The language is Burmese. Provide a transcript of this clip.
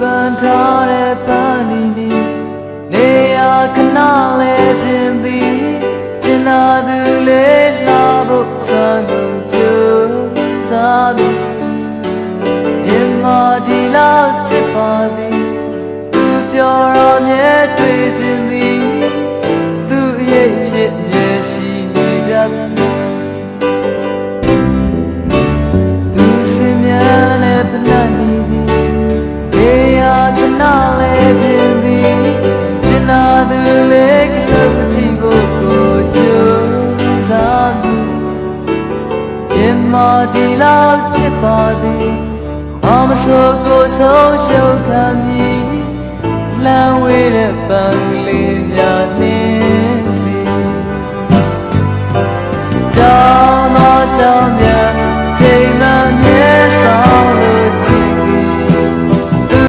ပန်ထားတဲ့ပန်းနီနီနေရခဏလဲခြင်းသည်ကျင်နာသူလေးလာဖို့စံကုန်ကြိုးစားသူရင်မာဒီလောက်ချစ်ပါသည်သူပြောရမြဲတွေ့ခြင်းသည်သူရဲ့ဖြစ်မြဲရှိနေတတ် င်သာသူလေးကလို့မထီဖို့ကိုကြိုးစားမှုရင်မဒီလောက်ချစ်ပါသည်ဘာမဆိုကိုဆုံးရှုံးခံမည်လှမ်းဝေးတဲ့ပန်းလေးများနှင်းစီကြောင်းတော့ကြောင်းများ